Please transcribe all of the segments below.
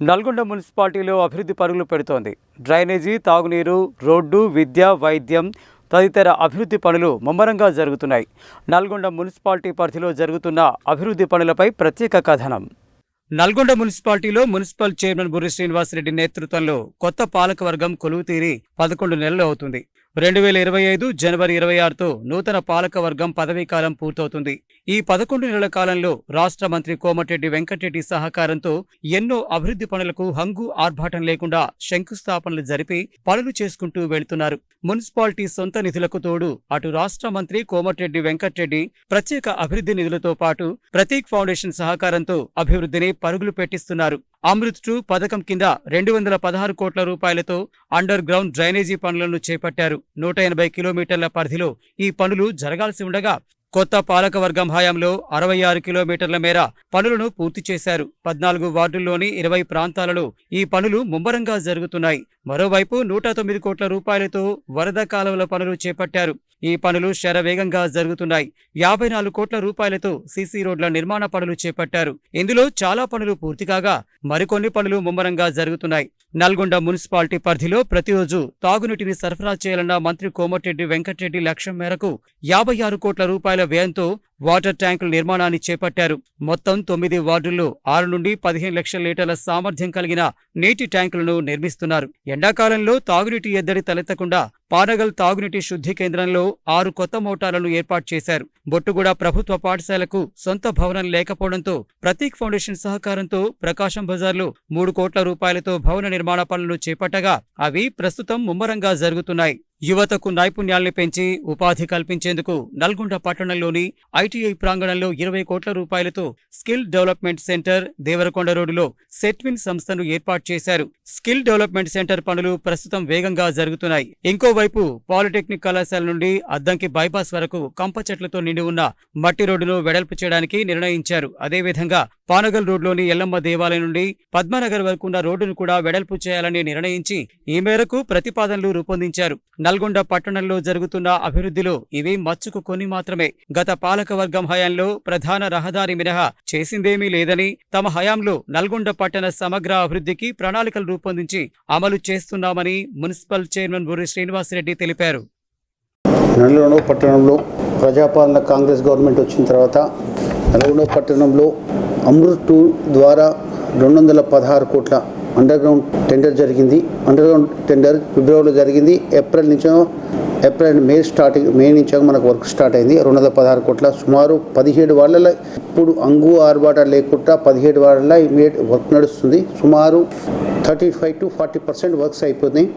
నల్గొండ మున్సిపాలిటీలో అభివృద్ధి పరుగులు పెడుతోంది. డ్రైనేజీ తాగునీరు రోడ్డు విద్య వైద్యం తదితర అభివృద్ధి పనులు ముమ్మరంగా జరుగుతున్నాయి. నల్గొండ మున్సిపాలిటీ పరిధిలో జరుగుతున్న అభివృద్ధి పనులపై ప్రత్యేక కథనం. నల్గొండ మున్సిపాలిటీలో మున్సిపల్ చైర్మన్ బుర్రి శ్రీనివాసరెడ్డి నేతృత్వంలో కొత్త పాలకవర్గం కొలువుతీరి పదకొండు నెలలు అవుతుంది. రెండు వేల ఇరవై ఐదు జనవరి ఇరవై ఆరుతో నూతన పాలకవర్గం పదవీకాలం పూర్తవుతుంది. ఈ పదకొండు నెలల కాలంలో రాష్ట్ర మంత్రి కోమటిరెడ్డి వెంకటరెడ్డి సహకారంతో ఎన్నో అభివృద్ధి పనులకు హంగు ఆర్భాటం లేకుండా శంకుస్థాపనలు జరిపి పనులు చేసుకుంటూ వెళుతున్నారు. మున్సిపాలిటీ సొంత నిధులకు తోడు అటు రాష్ట్ర మంత్రి కోమటిరెడ్డి వెంకటరెడ్డి ప్రత్యేక అభివృద్ధి నిధులతో పాటు ప్రతీక్ ఫౌండేషన్ సహకారంతో అభివృద్ధిని పరుగులు పెట్టిస్తున్నారు. అమృత్ టూ పథకం కింద రెండు వందల పదహారు కోట్ల రూపాయలతో అండర్ గ్రౌండ్ డ్రైనేజీ పనులను చేపట్టారు. నూట ఎనభై కిలోమీటర్ల పరిధిలో ఈ పనులు జరగాల్సి ఉండగా కొత్త పాలకవర్గం హయాంలో అరవై ఆరు కిలోమీటర్ల మేర పనులను పూర్తి చేశారు. పద్నాలుగు వార్డుల్లోని ఇరవై ప్రాంతాలలో ఈ పనులు ముమ్మరంగా జరుగుతున్నాయి. మరోవైపు నూట తొమ్మిది కోట్ల రూపాయలతో వరద కాలువల పనులు చేపట్టారు. ఈ పనులు శరవేగంగా జరుగుతున్నాయి. యాభై నాలుగు కోట్ల రూపాయలతో సీసీ రోడ్ల నిర్మాణ పనులు చేపట్టారు. ఇందులో చాలా పనులు పూర్తి కాగా మరికొన్ని పనులు ముమ్మరంగా జరుగుతున్నాయి. నల్గొండ మున్సిపాలిటీ పరిధిలో ప్రతిరోజు తాగునీటిని సరఫరా చేయాలన్న మంత్రి కోమటిరెడ్డి వెంకటరెడ్డి లక్ష్యం మేరకు యాభై ఆరు కోట్ల రూపాయల వ్యయంతో వాటర్ ట్యాంకుల నిర్మాణాన్ని చేపట్టారు. మొత్తం తొమ్మిది వార్డుల్లో ఆరు నుండి పదిహేను లక్షల లీటర్ల సామర్థ్యం కలిగిన నీటి ట్యాంకులను నిర్మిస్తున్నారు. ఎండాకాలంలో తాగునీటి ఎద్దడి తలెత్తకుండా పానగల్ తాగునీటి శుద్ధి కేంద్రంలో ఆరు కొత్త మోటార్లను ఏర్పాటు చేశారు. బొట్టుగూడ ప్రభుత్వ పాఠశాలకు సొంత భవనం లేకపోవడంతో ప్రతీక్ ఫౌండేషన్ సహకారంతో ప్రకాశం బజార్లో మూడు కోట్ల రూపాయలతో భవన నిర్మాణ పనులు చేపట్టగా అవి ప్రస్తుతం ముమ్మరంగా జరుగుతున్నాయి. యువతకు నైపుణ్యాల్ని పెంచి ఉపాధి కల్పించేందుకు నల్గొండ పట్టణంలోని ఐటీఐ ప్రాంగణంలో ఇరవై కోట్ల రూపాయలతో స్కిల్ డెవలప్మెంట్ సెంటర్ దేవరకొండ రోడ్డులో సెట్విన్ సంస్థను ఏర్పాటు చేశారు. స్కిల్ డెవలప్మెంట్ సెంటర్ పనులు ప్రస్తుతం వేగంగా జరుగుతున్నాయి. ఇంకో మరోవైపు పాలిటెక్నిక్ కళాశాల నుండి అద్దంకి బైపాస్ వరకు కంప చెట్లతో నిండి ఉన్న మట్టి రోడ్డును వెడల్పు చేయడానికి నిర్ణయించారు. అదేవిధంగా పానగల్ రోడ్లోని ఎల్లమ్మ దేవాలయం నుండి పద్మనగర్ వరకు ఉన్న రోడ్డును కూడా వెడల్పు చేయాలని నిర్ణయించి ఈ మేరకు ప్రతిపాదనలు రూపొందించారు. నల్గొండ పట్టణంలో జరుగుతున్న అభివృద్ధిలో ఇవి మచ్చుకు కొన్ని మాత్రమే. గత పాలకవర్గం హయాంలో ప్రధాన రహదారి మినహా చేసిందేమీ లేదని తమ హయాంలో నల్గొండ పట్టణ సమగ్ర అభివృద్ధికి ప్రణాళికలు రూపొందించి అమలు చేస్తున్నామని మున్సిపల్ చైర్మన్ బుర్రి శ్రీనివాసరెడ్డి తెలిపారు. నల్గొండ పట్టణంలో ప్రజాపాలన కాంగ్రెస్ గవర్నమెంట్ వచ్చిన తర్వాత నల్గొండ పట్టణంలో అమృత్ టూ ద్వారా రెండు వందల పదహారు కోట్ల అండర్ గ్రౌండ్ టెండర్ జరిగింది. అండర్ గ్రౌండ్ టెండర్ ఫిబ్రవరిలో జరిగింది. ఏప్రిల్ నుంచో April and May starting May నుంచి మనకు వర్క్ స్టార్ట్ అయింది. రెండు వందల పదహారు కోట్ల సుమారు పదిహేడు వాళ్ళ ఇప్పుడు అంగు ఆర్బాట లేకుండా పదిహేడు వాళ్ళ ఇమీడియట్ వర్క్ నడుస్తుంది. సుమారు thirty five to forty percent works అయిపోతున్నాయి.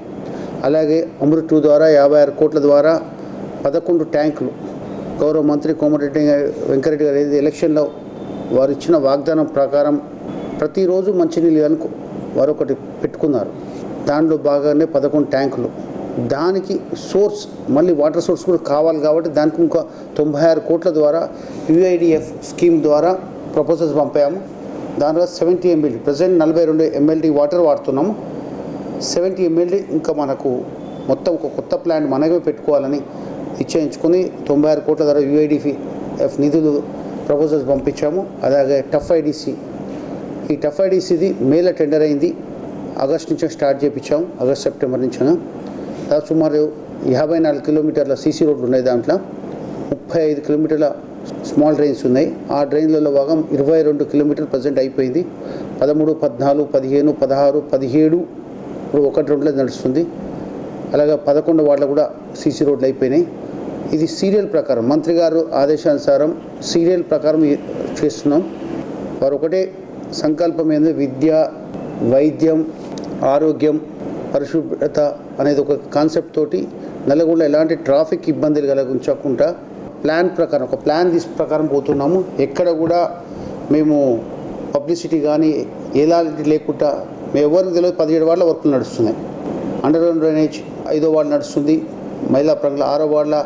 అలాగే అమృత్ టూ ద్వారా యాభై ఆరు కోట్ల ద్వారా పదకొండు ట్యాంకులు. గౌరవ మంత్రి కోమటిరెడ్డి వెంకరెడ్డి గారు ఏది ఎలక్షన్లో వారు ఇచ్చిన వాగ్దానం ప్రకారం ప్రతిరోజు మంచినీళ్ళు అనుకో వారు ఒకటి పెట్టుకున్నారు. దానిలో భాగంగానే పదకొండు ట్యాంకులు. దానికి సోర్స్ మళ్ళీ వాటర్ సోర్స్ కూడా కావాలి కాబట్టి దానికి ఇంకా తొంభై ఆరు కోట్ల ద్వారా యుఐడిఎఫ్ స్కీమ్ ద్వారా ప్రపోజల్స్ పంపాము. దానిలో సెవెంటీ ఎంఎల్డీ ప్రజెంట్ నలభై రెండు ఎంఎల్డీ వాటర్ వాడుతున్నాము. సెవెంటీ ఎంఎల్డీ ఇంకా మనకు మొత్తం ఒక కొత్త ప్లాంట్ మనమే పెట్టుకోవాలని నిశ్చయించుకొని తొంభై ఆరు కోట్ల ధర యుఐడిఫి ఎఫ్ నిధులు ప్రపోజల్స్ పంపించాము. అలాగే టఫ్ ఐడిసి. ఈ టఫ్ ఐడిసిది మేలో టెండర్ అయింది. ఆగస్ట్ నుంచి స్టార్ట్ చేయించాము ఆగస్ట్ సెప్టెంబర్ నుంచి. సుమారు యాభై నాలుగు కిలోమీటర్ల సీసీ రోడ్లు ఉన్నాయి దాంట్లో. ముప్పై ఐదు కిలోమీటర్ల స్మాల్ డ్రైన్స్ ఉన్నాయి. ఆ డ్రైన్లలో భాగం ఇరవై రెండు కిలోమీటర్ ప్రజెంట్ అయిపోయింది. పదమూడు పద్నాలుగు పదిహేను పదహారు పదిహేడు ఇప్పుడు ఒకటి రెండులో నడుస్తుంది. అలాగే పదకొండు వార్డులు కూడా సీసీ రోడ్లు అయిపోయినాయి. ఇది సీరియల్ ప్రకారం. మంత్రి గారు ఆదేశానుసారం సీరియల్ ప్రకారం చేస్తున్నాం. వారు ఒకటే సంకల్పం ఏంటంటే విద్య వైద్యం ఆరోగ్యం పరిశుభ్రత అనేది ఒక కాన్సెప్ట్ తోటి నల్లగొండ ఎలాంటి ట్రాఫిక్ ఇబ్బందులు కలగించకుండా ప్లాన్ ప్రకారం ఒక ప్లాన్ తీసి ప్రకారం పోతున్నాము. ఎక్కడ కూడా మేము పబ్లిసిటీ కానీ ఎలాంటి లేకుండా మేము ఎవరికి తెలియదు పదిహేడు వార్డుల వర్కులు నడుస్తున్నాయి. అండర్ గ్రౌండ్ డ్రైనేజ్ ఐదో వార్డు నడుస్తుంది. మహిళా ప్రజల ఆరో వార్డుల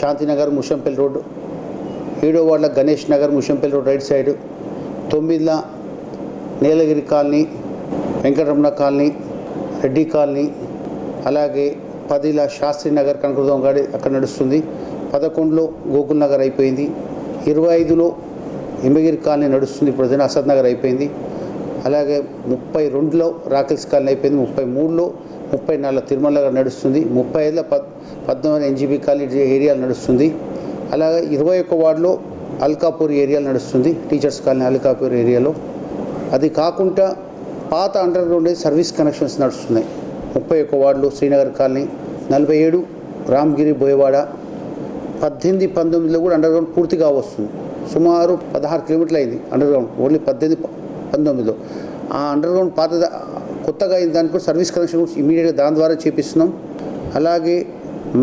శాంతినగర్ ముషంపల్లి రోడ్డు. ఏడో వార్డుల Ganesh Nagar Mushampalli road right side. తొమ్మిదిల Nilagiri colony Venkataramana colony Reddy colony అలాగే పదిల శాస్త్రి నగర్ కనకదుర్గం గాడి అక్కడ నడుస్తుంది. పదకొండులో గోకుల్ నగర్ అయిపోయింది. ఇరవై ఐదులో హిమగిరి కాలనీ నడుస్తుంది. ఇప్పుడు అసద్ నగర్ అయిపోయింది. అలాగే ముప్పై రెండులో రాకెల్స్ కాలనీ అయిపోయింది. ముప్పై మూడులో ముప్పై నాలుగు తిరుమల నడుస్తుంది. ముప్పై ఐదులో పద్ పద్నాలుగు ఎన్జీబీ కాలేజ్ ఏరియాలు నడుస్తుంది. అలాగే ఇరవై ఒక్క వార్డులో అల్కాపూర్ ఏరియాలు నడుస్తుంది. టీచర్స్ కాలనీ అల్కాపూర్ ఏరియాలో. అది కాకుండా పాత అండర్ గ్రౌండ్ సర్వీస్ కనెక్షన్స్ నడుస్తున్నాయి. ముప్పై ఒక్క వార్డులు శ్రీనగర్ కాలనీ నలభై ఏడు రామ్గిరి బోయవాడ పద్దెనిమిది పంతొమ్మిదిలో కూడా అండర్ గ్రౌండ్ పూర్తిగా వస్తుంది సుమారు పదహారు కిలోమీటర్లు అయింది అండర్ గ్రౌండ్ ఓన్లీ పద్దెనిమిది పంతొమ్మిదిలో. ఆ అండర్ గ్రౌండ్ పాత కొత్తగా అయిన దానికి కూడా సర్వీస్ కనెక్షన్ కూడా ఇమీడియట్గా దాని ద్వారా చేపిస్తున్నాం. అలాగే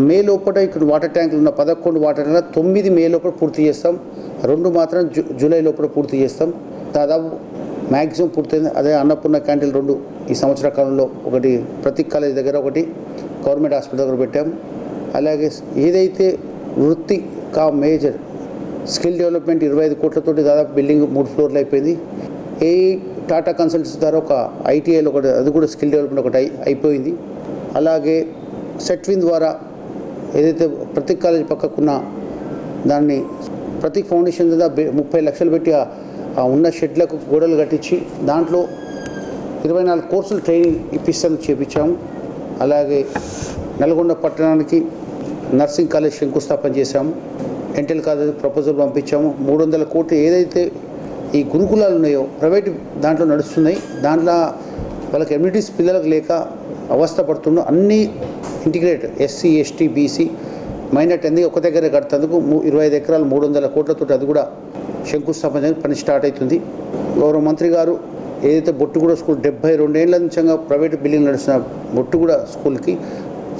మే లోపల ఇక్కడ వాటర్ ట్యాంకులు ఉన్న పదకొండు వాటర్ ట్యాంకులు తొమ్మిది మే లోపల పూర్తి చేస్తాం. రెండు మాత్రం జూ జూలై లోపల పూర్తి చేస్తాం. దాదాపు మ్యాక్సిమం పూర్తయింది. అదే అన్నపూర్ణ క్యాంటీన్ రెండు ఈ సంవత్సర కాలంలో ఒకటి ప్రతి కాలేజ్ దగ్గర ఒకటి. గవర్నమెంట్ హాస్పిటల్ దగ్గర పెట్టాము అలాగే ఏదైతే వృత్తి కా మేజర్ స్కిల్ డెవలప్మెంట్ ఇరవై ఐదు కోట్లతోటి దాదాపు బిల్డింగ్ మూడు ఫ్లోర్లు అయిపోయింది. ఏ టాటా కన్సల్టెన్సీ ద్వారా ఒక ఐటీఐలో ఒకటి అది కూడా స్కిల్ డెవలప్మెంట్ ఒకటి అయిపోయింది. అలాగే సెట్విన్ ద్వారా ఏదైతే ప్రతి కాలేజ్ పక్కకున్న దాన్ని ప్రతి ఫౌండేషన్ మీద ముప్పై లక్షలు పెట్టి ఆ- ఉన్న షెడ్లకు గోడలు కట్టించి దాంట్లో ఇరవై నాలుగు కోర్సులు ట్రైనింగ్ ఇప్పిస్తాను చేపించాము. అలాగే నల్గొండ పట్టణానికి నర్సింగ్ కాలేజ్ శంకుస్థాపన చేశాము. ఎంటెల్ కాలేజ్ ప్రపోజల్ పంపించాము. మూడు వందల కోట్లు ఏదైతే ఈ గురుకులాలు ఉన్నాయో ప్రైవేట్ దాంట్లో నడుస్తున్నాయి. దాంట్లో వాళ్ళకి ఎమ్యూనిటీస్ పిల్లలకు లేక అవస్థ పడుతుండో అన్ని integrate SC ST BC minor అన్ని ఒక దగ్గర కడతందుకు ము- ఇరవై ఐదు ఎకరాలు మూడు వందల కోట్లతో అది కూడా శంకుస్థాపన పని స్టార్ట్ అవుతుంది. గౌరవ మంత్రి గారు ఏదైతే బొట్టుగూడ స్కూల్ డెబ్బై రెండేళ్ళ నుంచంగా ప్రైవేట్ బిల్డింగ్ నడుస్తున్న బొట్టుగూడ స్కూల్కి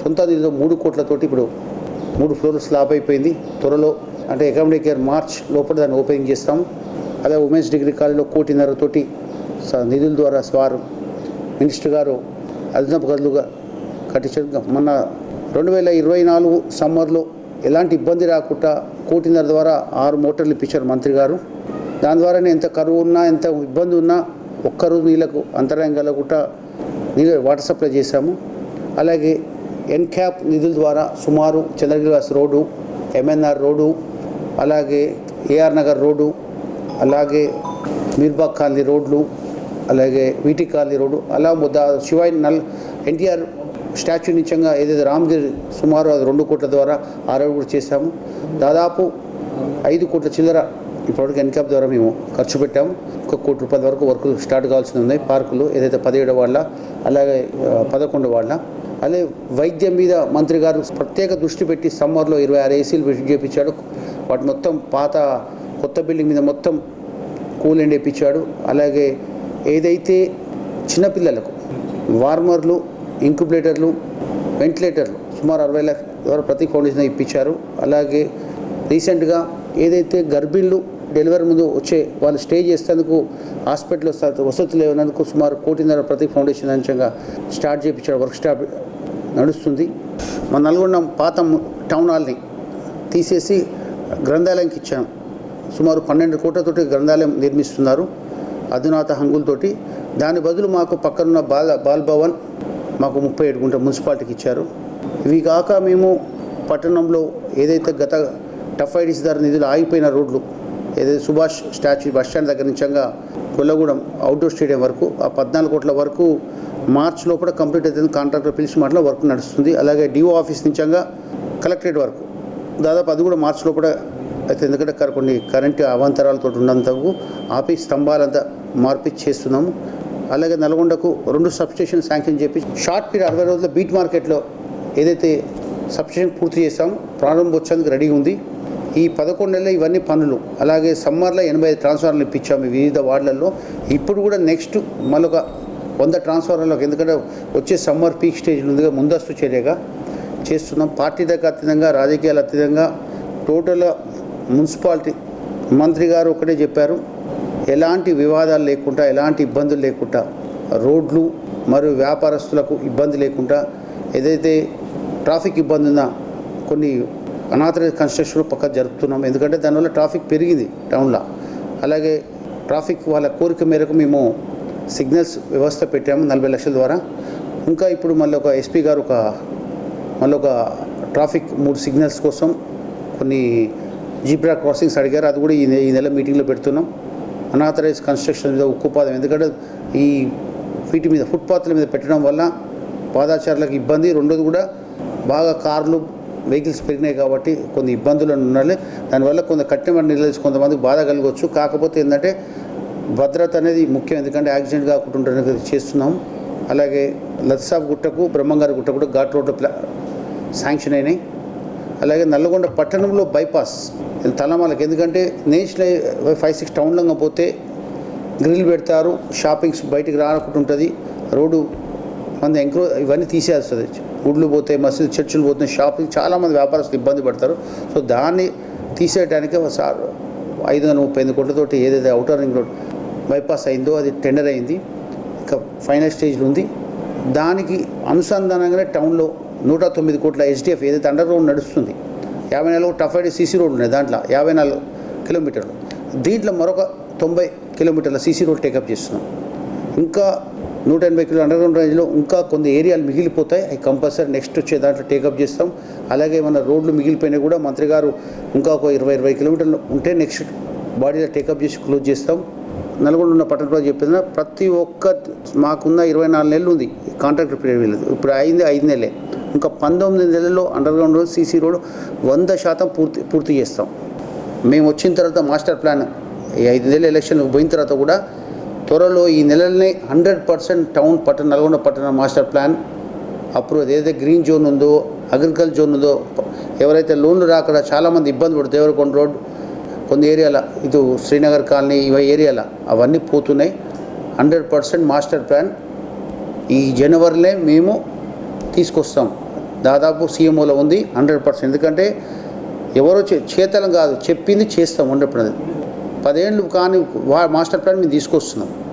సొంత నిధిలో మూడు కోట్లతోటి ఇప్పుడు మూడు ఫ్లోర్లు స్లాబ్ అయిపోయింది. త్వరలో అంటే అకామిడేట్ కేర్ మార్చ్ లోపల దాన్ని ఓపెనింగ్ చేస్తాము. అదే ఉమెన్స్ డిగ్రీ కాలేజ్లో కోటిన్నరతోటి స- నిధుల ద్వారా స్వారు మినిస్టర్ గారు అదనపు గదులుగా కట్టించారు. మొన్న రెండు వేల ఇరవై నాలుగు సమ్మర్లో ఎలాంటి ఇబ్బంది రాకుండా కోటిన్నర ద్వారా ఆరు మోటార్లు ఇప్పించారు మంత్రి గారు. దాని ద్వారానే ఎంత కరువు ఉన్నా ఎంత ఇబ్బంది ఉన్నా ఒక్కరు నీళ్ళకు అంతరాయం కలగకుండా నీళ్ళు వాటర్ సప్లై చేశాము. అలాగే ఎన్క్యాప్ నిధుల ద్వారా సుమారు చంద్రగిరివాస్ రోడ్డు ఎంఎన్ఆర్ రోడ్డు అలాగే ఏఆర్ నగర్ రోడ్డు అలాగే మీర్బాగ్ కాలనీ రోడ్లు అలాగే వీటి కాలనీ రోడ్డు అలా ముద్ద శివాయి నల్ ఎన్టీఆర్ స్టాచ్యూ నిత్యంగా ఏదైతే రామగిరి సుమారు అది రెండు కోట్ల ద్వారా ఆరోగ్య కూడా చేశాము. దాదాపు ఐదు కోట్ల చిల్లర ఇప్పటివరకు ఎన్కాప్ ద్వారా మేము ఖర్చు పెట్టాము. ఒక కోటి రూపాయల వరకు వర్క్ స్టార్ట్ కావాల్సి ఉంది పార్కులు ఏదైతే పదిహేడు వాళ్ళ అలాగే పదకొండు వాళ్ళ. అలాగే వైద్యం మీద మంత్రి గారు ప్రత్యేక దృష్టి పెట్టి సమ్మర్లో ఇరవై ఆరు ఏసీలు చేపించాడు. వాటి మొత్తం పాత కొత్త బిల్డింగ్ మీద మొత్తం కూల్ వేయించాడు. అలాగే ఏదైతే చిన్నపిల్లలకు వార్మర్లు ఇంక్యుబేటర్లు వెంటిలేటర్లు సుమారు అరవై లక్షల ద్వారా ప్రతి ఫౌండేషన్ ఇప్పించారు. అలాగే రీసెంట్గా ఏదైతే గర్భిణులు డెలివరీ ముందు వచ్చే వాళ్ళు స్టే చేసేందుకు హాస్పిటల్ వసతులు లేనందుకు సుమారు కోటిన్నర ప్రతి ఫౌండేషన్ అంశంగా స్టార్ట్ చేయించాడు వర్క్ స్టాప్ నడుస్తుంది. మన నల్గొండ పాత టౌన్ హాల్ని తీసేసి గ్రంథాలయంకి ఇచ్చాం సుమారు పన్నెండు కోట్లతోటి గ్రంథాలయం నిర్మిస్తున్నారు. అధునాత హంగులతోటి దాని బదులు మాకు పక్కనున్న బాల బాల్ భవన్ మాకు ముప్పై ఏడు గుంట మున్సిపాలిటీకి ఇచ్చారు. ఇవి కాక మేము పట్టణంలో ఏదైతే గత టఫ్ ఐడిస్ ధర నిధులు ఆగిపోయిన రోడ్లు ఏదైతే సుభాష్ స్టాచ్యూ బస్ స్టాండ్ దగ్గర నుంచంగా కొల్లగూడెం అవుట్డోర్ స్టేడియం వరకు ఆ పద్నాలుగు కోట్ల వరకు మార్చ్ లోపల కంప్లీట్ అవుతుంది. కాంట్రాక్టర్ పిలిచి మాటలో వర్క్ నడుస్తుంది. అలాగే డిఓ ఆఫీస్ నుంచంగా కలెక్టరేట్ వరకు. దాదాపు అది కూడా మార్చ్ లోపల అయితే ఎందుకంటే కొన్ని కరెంటు అవాంతరాలతో ఉన్నంతకు ఆపి స్తంభాలంతా మార్పిడి చేస్తున్నాము. అలాగే నల్గొండకు రెండు సబ్స్టేషన్ శాంక్షన్ చెప్పి షార్ట్ పీరియడ్ అరవై రోజుల బీట్ మార్కెట్లో ఏదైతే సబ్స్టేషన్ పూర్తి చేస్తామో ప్రారంభోత్సవానికి రెడీ ఉంది. ఈ పదకొండు నెలలు ఇవన్నీ పనులు అలాగే సమ్మర్లో ఎనభై ఐదు ట్రాన్స్ఫార్మర్లు ఇప్పించాము వివిధ వార్డులలో. ఇప్పుడు కూడా నెక్స్ట్ మరొక వంద ట్రాన్స్ఫార్మర్లకు ఎందుకంటే వచ్చే సమ్మర్ పీక్ స్టేజ్ ఉందిగా ముందస్తు చర్యగా చేస్తున్నాం. పార్టీ దగ్గర అతీతంగా రాజకీయాలు అతీతంగా టోటల్ మున్సిపాలిటీ మంత్రి గారు ఒకటే చెప్పారు ఎలాంటి వివాదాలు లేకుండా ఎలాంటి ఇబ్బందులు లేకుండా రోడ్లు మరియు వ్యాపారస్తులకు ఇబ్బంది లేకుండా ఏదైతే ట్రాఫిక్ ఇబ్బంది ఉందా కొన్ని అనాథరైజ్ కన్స్ట్రక్షన్ పక్క జరుపుతున్నాం. ఎందుకంటే దానివల్ల ట్రాఫిక్ పెరిగింది టౌన్లో. అలాగే ట్రాఫిక్ వాళ్ళ కోరిక మేరకు మేము సిగ్నల్స్ వ్యవస్థ పెట్టాము నలభై లక్షల ద్వారా. ఇంకా ఇప్పుడు మళ్ళీ ఒక ఎస్పీ గారు ఒక మళ్ళీ ఒక ట్రాఫిక్ మూడు సిగ్నల్స్ కోసం కొన్ని జీబ్రా క్రాసింగ్స్ అడిగారు. అది కూడా ఈ ఈ నెల మీటింగ్లో పెడుతున్నాం. అనాథరైజ్ కన్స్ట్రక్షన్ మీద ఉక్కుపాదం ఎందుకంటే ఈ వీటి మీద ఫుట్పాత్ల మీద పెట్టడం వల్ల పాదాచారులకు ఇబ్బంది. రెండోది కూడా బాగా కార్లు వెహికల్స్ పెరిగినాయి కాబట్టి కొన్ని ఇబ్బందులు ఉన్నాయి దానివల్ల కొంత కఠినమైన నిలదీసి కొంతమందికి బాధ కలగవచ్చు కాకపోతే ఏంటంటే భద్రత అనేది ముఖ్యం. ఎందుకంటే యాక్సిడెంట్ కాకుండా ఉండడానికి చేస్తున్నాం. అలాగే లత్సాబ్ గుట్టకు బ్రహ్మంగారి గుట్ట కూడా ఘాట్ రోడ్డు ప్లా శాంక్షన్ అయినాయి. అలాగే నల్లగొండ పట్టణంలో బైపాస్ తలమాలకి తలమాలకు. ఎందుకంటే నేషనల్ ఫైవ్ సిక్స్ టౌన్లో పోతే గ్రిల్ పెడతారు షాపింగ్స్ బయటికి రాకుండా ఉంటుంది రోడ్డు మంది ఎంక్రో ఇవన్నీ తీసేస్తుంది గుడ్లు పోతాయి మసీదు చర్చిలు పోతున్నాయి షాపింగ్ చాలామంది వ్యాపారస్తులు ఇబ్బంది పడతారు. సో దాన్ని తీసేయడానికి సార్ ఐదు వందల ముప్పై ఎనిమిది కోట్లతోటి ఏదైతే అవుటర్ రింగ్ రోడ్ బైపాస్ అయిందో అది టెండర్ అయింది. ఇంకా ఫైనల్ స్టేజ్లో ఉంది. దానికి అనుసంధానంగానే టౌన్లో నూట తొమ్మిది కోట్ల హెచ్డిఎఫ్ ఏదైతే అండర్ రోడ్ నడుస్తుంది యాభై నాలుగు టఫ్ ఐడి సీసీ రోడ్ ఉన్నాయి దాంట్లో యాభై నాలుగు కిలోమీటర్లు. దీంట్లో మరొక తొంభై కిలోమీటర్ల సీసీ రోడ్ టేకప్ చేస్తున్నాం. ఇంకా నూట ఎనభై కిలో అండర్ గ్రౌండ్ రేంజ్లో ఇంకా కొన్ని ఏరియాలు మిగిలిపోతాయి అవి కంపల్సరీ నెక్స్ట్ వచ్చే దాంట్లో టేకప్ చేస్తాం. అలాగే మన రోడ్లు మిగిలిపోయినా కూడా మంత్రి గారు ఇంకా ఒక ఇరవై ఇరవై కిలోమీటర్లు ఉంటే నెక్స్ట్ బాడీలో టేకప్ చేసి క్లోజ్ చేస్తాం. నల్గొండ ఉన్న పట్టణ ప్రజలు చెప్పిన ప్రతి ఒక్క మాకున్న ఇరవై నాలుగు నెలలు ఉంది కాంట్రాక్టర్ పీరియడ్ వెళ్ళదు. ఇప్పుడు అయింది ఐదు నెలలే. ఇంకా పంతొమ్మిది నెలల్లో underground road CC road వంద శాతం పూర్తి పూర్తి చేస్తాం. మేము వచ్చిన తర్వాత మాస్టర్ ప్లాన్ ఈ ఐదు నెలల ఎలక్షన్ పోయిన తర్వాత కూడా త్వరలో ఈ నెలలనే హండ్రెడ్ పర్సెంట్ టౌన్ పట్టణ నల్గొండ పట్టణ మాస్టర్ ప్లాన్ అప్రూవ్ ఏదైతే గ్రీన్ జోన్ ఉందో అగ్రికల్చర్ జోన్ ఉందో ఎవరైతే లోన్లు రాకుండా చాలామంది ఇబ్బంది పడుతుంది దేవరకొండ రోడ్ కొన్ని ఏరియాల ఇటు శ్రీనగర్ కాలనీ ఇవ ఏరియాల అవన్నీ పోతున్నాయి. హండ్రెడ్ పర్సెంట్ మాస్టర్ ప్లాన్ ఈ జనవరిలో మేము తీసుకొస్తాం. దాదాపు సీఎంఓలో ఉంది హండ్రెడ్ పర్సెంట్. ఎందుకంటే ఎవరో చే- చేతలం కాదు చెప్పింది చేస్తాం హండ్రెడ్ పర్సెంట్ పదేళ్ళు కానీ వా మాస్టర్ ప్లాన్ మేము తీసుకొస్తున్నాం.